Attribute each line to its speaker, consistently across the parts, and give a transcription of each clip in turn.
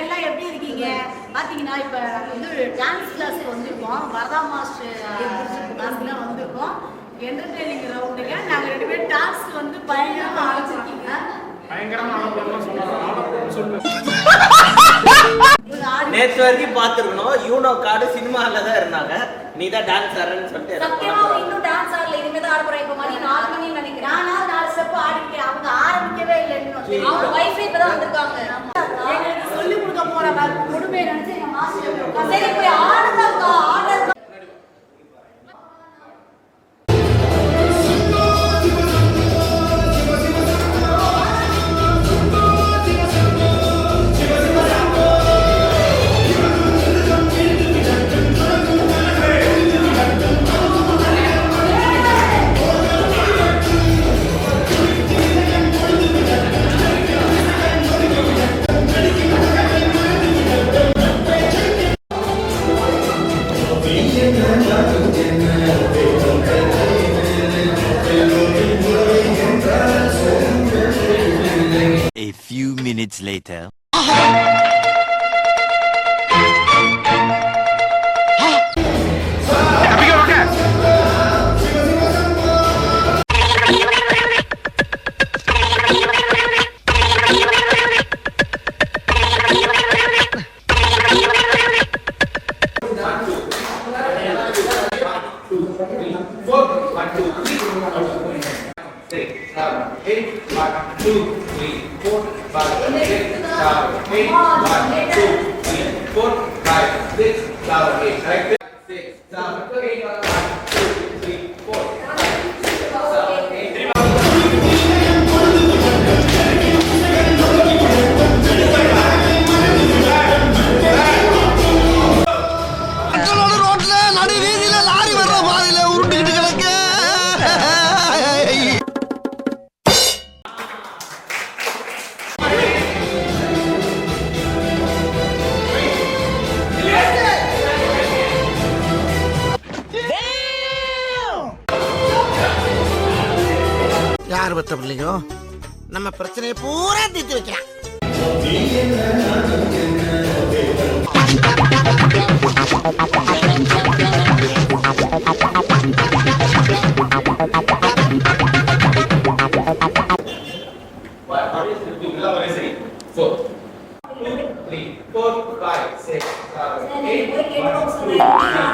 Speaker 1: எல்லாம் எப்படி இருக்கீங்க? பாத்தீங்கன்னா இப்ப வந்து டான்ஸ் கிளாஸ்க்கு வந்திருக்கோம். வரதா மாஸ்டர் கிளாஸ்க்கு தான் வந்திருக்கோம். என்டர்டெய்னிங் ரவுண்டுங்க நாங்க ரெண்டு பேரும் டான்ஸ் வந்து பயங்கரமா ஆரம்பிச்சிருக்கீங்க
Speaker 2: பயங்கரமா ஆடப்படலாம் சொன்னாங்க. ஆடப்படணும் சொல்லு.
Speaker 1: இவங்க ஆடி
Speaker 3: நேற்று வரைக்கும் பார்த்துருக்கணும். யூனோ கார்டு சினிமாவில் தான் இருந்தாங்க. நீ தான் டான்ஸ் ஆடுறேன்னு சொல்லிட்டு
Speaker 4: சத்தியமா இன்னும் டான்ஸ் ஆடல. இனிமே தான் ஆட போறேன். இப்ப மணி நாலு மணின்னு நினைக்கிறேன்.
Speaker 1: நானா நாலு ஸ்டெப் ஆடிட்டேன் அவங்க ஆரம்பிக்கவே இல்லை இன்னும்
Speaker 4: அவங்க வைஃபை இப்பதான் வந்திருக்காங்க.
Speaker 1: சொல்லிக் கொடுக்க போற கொடுமை நினைச்சு எங்க மாஸ்டர்
Speaker 4: சரி
Speaker 5: ஆடு seven, eight, one, two, three, four, five, six, seven, eight. Right there. Six, seven, eight,
Speaker 6: நம்ம பிரச்சனையை பூரா தீர்த்து வைக்கலாம்
Speaker 5: Four, three, four, five, six, seven, eight, one, two, three,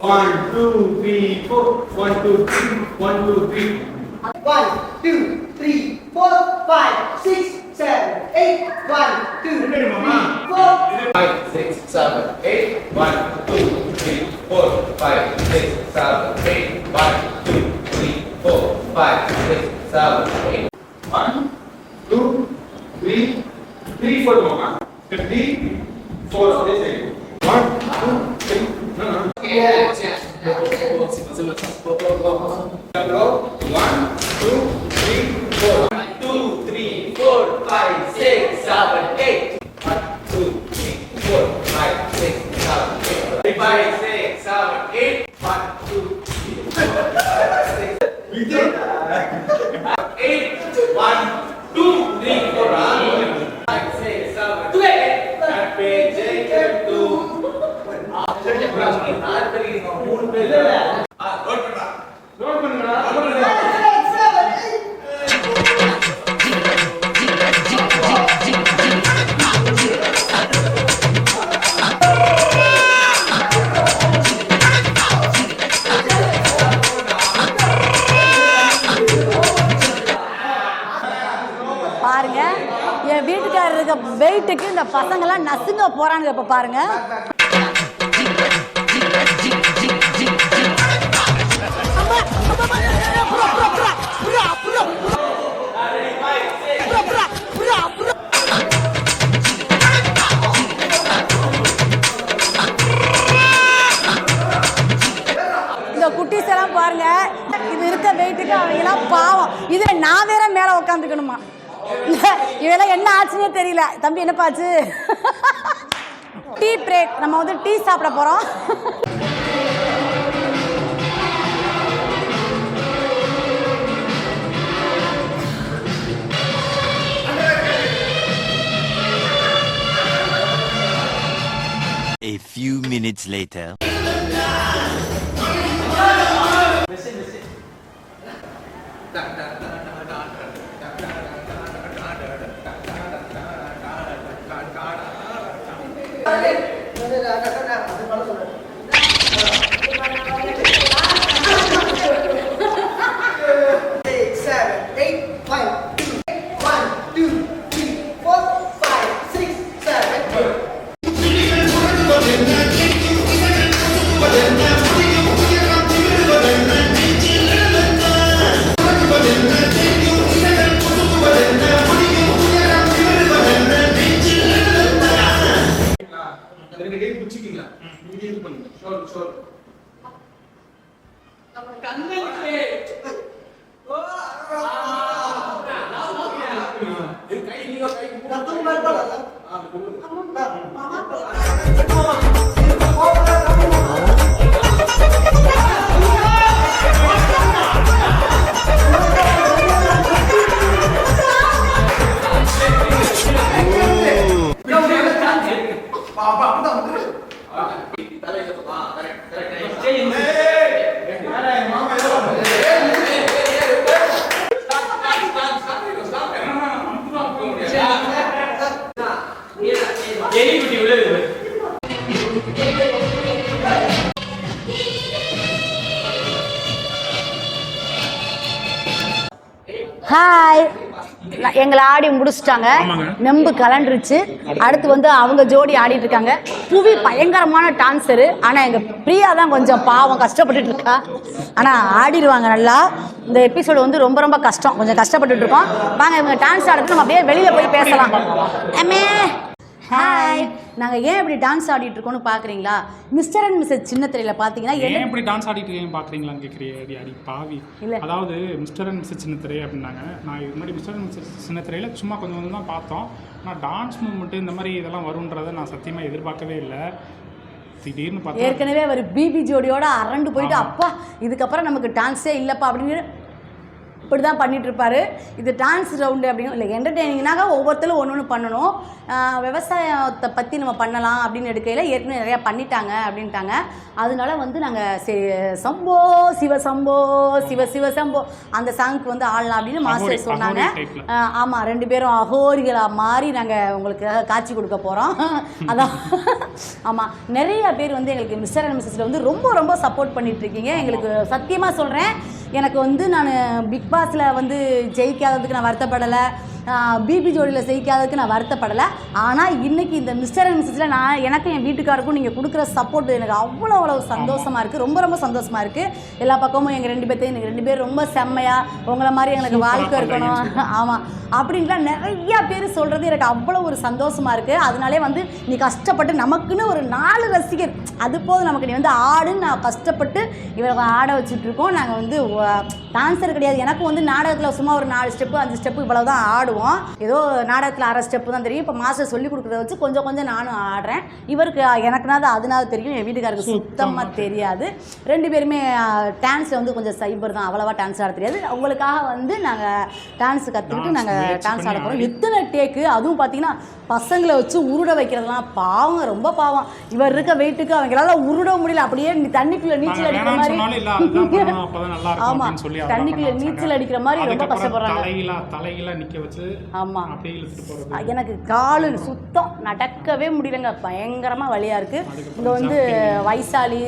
Speaker 5: One, two, three, four. One, two, three. One, two, three. One, two, three, four, five, six, seven,
Speaker 7: eight. One, two, three, four.
Speaker 5: five,
Speaker 1: Yeah. இந்த பசங்கெல்லாம் நசுங்க போறானுங்க இப்ப பாருங்க. தெரியல. தம்பி என்னப்பா ஆச்சு? Tea break. நம்ம வந்து டீ சாப்பிட போறோம்.
Speaker 8: A few minutes later.
Speaker 2: இங்க இது பண்ணுங்க ஷோல் ஷோல் கை நீங்க கை
Speaker 7: ரத்தம் வரக்கூடாது.
Speaker 1: ஹாய் எங்களை ஆடி முடிச்சிட்டாங்க. நெம்பு கலண்டுருச்சு. அடுத்து வந்து அவங்க ஜோடி ஆடிட்டு இருக்காங்க. புவி பயங்கரமான டான்ஸரு. ஆனால் எங்கள் பிரியா தான் கொஞ்சம் பாவம் கஷ்டப்பட்டுட்டு இருக்கா. ஆனால் ஆடிடுவாங்க நல்லா. இந்த எபிசோடு வந்து ரொம்ப ரொம்ப கஷ்டம். கொஞ்சம் கஷ்டப்பட்டுட்டு இருக்கோம். வாங்க இவங்க டான்ஸ் ஆடுறது நம்ம அப்படியே வெளியில் போய் பேசலாம். அம்மே. ஹாய் நாங்கள் ஏன் இப்படி டான்ஸ் ஆடிட்டு இருக்கோம்னு பார்க்குறீங்களா மிஸ்டர் அண்ட் மிஸ்ஸஸ் சின்ன திரையில பார்த்தீங்கன்னா
Speaker 9: ஏன் இப்படி டான்ஸ் ஆடிட்டு இருக்கீங்க பார்க்குறீங்களான்னு கேட்குறீ அடி பாவி.
Speaker 1: இல்ல.
Speaker 9: அதாவது மிஸ்டர் அண்ட் மிஸ்டர் சின்னத்திரை அப்படின்னாங்க. நான் இதுக்கு முன்னாடி மிஸ்டர் அண்ட் மிஸ்டர் சின்னத்திரையில் சும்மா கொஞ்சம் கொஞ்சம் தான் பார்த்தோம். ஆனால் டான்ஸ் மூமெண்ட்டு இந்த மாதிரி இதெல்லாம் வரும்ன்றதை நான் சத்தியமாக எதிர்பார்க்கவே இல்லை. திடீர்னு
Speaker 1: ஏற்கனவே அவர் பிபி ஜோடியோட அரண்டு போயிட்டு அப்பா இதுக்கப்புறம் நமக்கு டான்ஸே இல்லைப்பா அப்படின்னு இப்படி தான் பண்ணிட்டு இருப்பாரு இது டான்ஸ் ரவுண்டு அப்படின்னு இல்லை என்டர்டெய்னிங்னாக ஒவ்வொருத்தரும் ஒன்று ஒன்று பண்ணணும் விவசாயத்தை பற்றி நம்ம பண்ணலாம் அப்படின்னு எடுக்கையில் ஏற்கனவே நிறையா பண்ணிட்டாங்க அப்படின்ட்டாங்க. அதனால வந்து நாங்கள் சரி சம்போ சிவ சம்போ சிவ சிவ சம்போ அந்த சாங்க்கு வந்து ஆடலாம் அப்படின்னு மாஸ்டர் சொன்னாங்க.
Speaker 9: அகோரி type ல.
Speaker 1: ஆஹ் ஆமா ரெண்டு பேரும் அகோரிகளாக மாறி நாங்கள் உங்களுக்கு காட்சி கொடுக்க போகிறோம் அதான். ஆமாம் நிறைய பேர் வந்து எங்களுக்கு மிஸ்டர் அண்ட் மிஸ்ஸஸில் வந்து ரொம்ப ரொம்ப சப்போர்ட் பண்ணிட்டு இருக்கீங்க எங்களுக்கு சத்தியமாக சொல்கிறேன் எனக்கு வந்து நான் பிக் பாஸில் வந்து ஜெயிக்காததுக்கு நான் வருத்தப்படலை. பிபி ஜோடியில் ஜெயிக்காததுக்கு நான் வருத்தப்படலை. ஆனால் இன்னைக்கு இந்த மிஸ்டர் அண்ட் மிஸ்ஸஸில் நான் எனக்கும் என் வீட்டுக்காருக்கும் நீங்கள் கொடுக்குற சப்போர்ட் எனக்கு அவ்வளோ அவ்வளோ சந்தோஷமாக இருக்குது ரொம்ப ரொம்ப சந்தோஷமாக இருக்குது எல்லா பக்கமும் எங்கள் ரெண்டு பேர்த்தையும் எனக்கு ரெண்டு பேரும் ரொம்ப செம்மையாக உங்களை மாதிரி எங்களுக்கு வாழ்க்கை இருக்கணும். ஆமாம் அப்படின்லாம் நிறைய பேர் சொல்கிறது எனக்கு அவ்வளோ ஒரு சந்தோஷமாக இருக்குது அதனாலே வந்து நீ கஷ்டப்பட்டு நமக்குன்னு ஒரு நாலு ரசிகர் அது போதும் நமக்கு. நீ வந்து ஆடுன்னு நான் கஷ்டப்பட்டு இவரை ஆட வச்சுட்டு இருக்கோம். நாங்கள் வந்து டான்ஸர் கிடையாது. எனக்கும் வந்து நாடகத்தில் சும்மா ஒரு நாலு ஸ்டெப்பு அஞ்சு ஸ்டெப்பு இவ்வளோ தான் ஆடுவோம். ஏதோ நாடகத்தில் அரை ஸ்டெப்பு தான் தெரியும். இப்போ மாஸ்டர் சொல்லி கொடுக்குறத வச்சு கொஞ்சம் கொஞ்சம் நானும் ஆடுறேன். இவருக்கு எனக்குனாது அதனாவது தெரியும். என் வீட்டுக்காருக்கு சுத்தமாக தெரியாது. ரெண்டு பேருமே டான்ஸில் வந்து கொஞ்சம் சைபர் தான். அவ்வளோவா டான்ஸ் ஆட தெரியாது. உங்களுக்காக வந்து நாங்கள் டான்ஸ் கற்றுக்கிட்டு நாங்கள் டான்ஸ் ஆட போகிறோம். எத்தனை டேக்கு அதுவும் பார்த்தீங்கன்னா பசங்களை வச்சு உருட வைக்கிறதுலாம் பாவம் ரொம்ப பாவம். இவர் இருக்க வெயிட்டுக்கு அவங்களால உருட முடியல. அப்படியே தண்ணிக்குள்ள நீச்சல் அடிக்கிற மாதிரி. ஆமா. தண்ணிக்குள்ள நீச்சல். அடிக்கிற மாதிரி ரொம்ப கஷ்டப்படுறாங்க.
Speaker 9: தலைகீழா நிக்க வச்சு
Speaker 1: ஆமா.
Speaker 9: அப்படியே இழுத்துட்டு போறது
Speaker 1: எனக்கு காலு சுத்தம் நடக்கவே முடியலங்க. பயங்கரமா வலியா இருக்கு. இங்க வந்து வைசாலி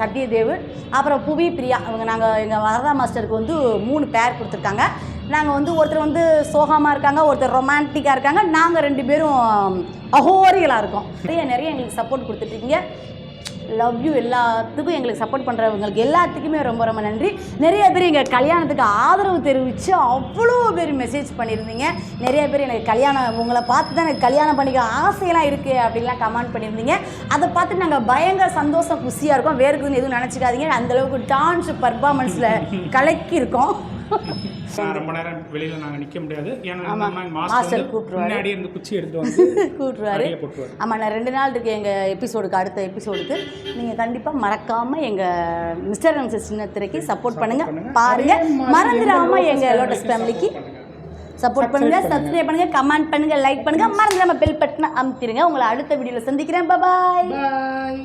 Speaker 1: சத்யதேவ் அப்புறம் புவி பிரியா. இவங்க நாங்க எங்க வரதா மாஸ்டருக்கு வந்து மூணு பேர் கொடுத்துருக்காங்க. நாங்கள் வந்து ஒருத்தர் வந்து சோகமாக இருக்காங்க ஒருத்தர் ரொமான்டிக்காக இருக்காங்க. நாங்கள் ரெண்டு பேரும் அகோரிகளாக இருக்கோம். நிறைய நிறைய எங்களுக்கு சப்போர்ட் கொடுத்துட்ருக்கீங்க லவ் யூ எல்லாத்துக்கும் எங்களுக்கு சப்போர்ட் பண்ணுறவங்களுக்கு எல்லாத்துக்குமே ரொம்ப ரொம்ப நன்றி. நிறைய பேர் எங்கள் கல்யாணத்துக்கு ஆதரவு தெரிவித்து அவ்வளோ பேர் மெசேஜ் பண்ணியிருந்தீங்க. நிறைய பேர் எனக்கு கல்யாணம் உங்களை பார்த்து தான் எனக்கு கல்யாணம் பண்ணிக்க ஆசையெல்லாம் இருக்குது அப்படின்லாம் கமெண்ட் பண்ணியிருந்தீங்க. அதை பார்த்து நாங்கள் பயங்கர சந்தோஷம் குஷியாக இருக்கோம். வேறு எதுவும் நினச்சிக்காதீங்க. அந்தளவுக்கு டான்ஸ் பர்ஃபார்மன்ஸில் கலக்கியிருக்கோம்.
Speaker 9: ரொம்ப நேரம் வெளியில நாங்க நிக்க முடியாது. ஏன்னா
Speaker 1: ஆமா.
Speaker 9: நம்ம
Speaker 1: மாஸ்டர்.
Speaker 9: முன்னாடி இருந்து குச்சி எடுத்து வந்து போட்டுருவாரு.
Speaker 1: ஆமாம் நான் ரெண்டு நாள் இருக்கு எங்கள் எபிசோடுக்கு அடுத்த எபிசோடுக்கு நீங்கள் கண்டிப்பாக மறக்காமல் எங்கள் மிஸ்டர் அண்ட் சின்ன திரைக்கு சப்போர்ட்
Speaker 9: பண்ணுங்க. மாதிரி
Speaker 1: மறந்துடாமல்
Speaker 9: எங்க லோட்டஸ்
Speaker 1: ஃபேமிலிக்கு சப்போர்ட் பண்ணுங்கள் சப்ஸ்கிரைப் பண்ணுங்கள் கமெண்ட் பண்ணுங்கள் லைக் பண்ணுங்கள் மறந்துடாமல் பெல் பட்டனை அமுத்திடுங்க உங்களை அடுத்த வீடியோவில் சந்திக்கிறேன். பாய்.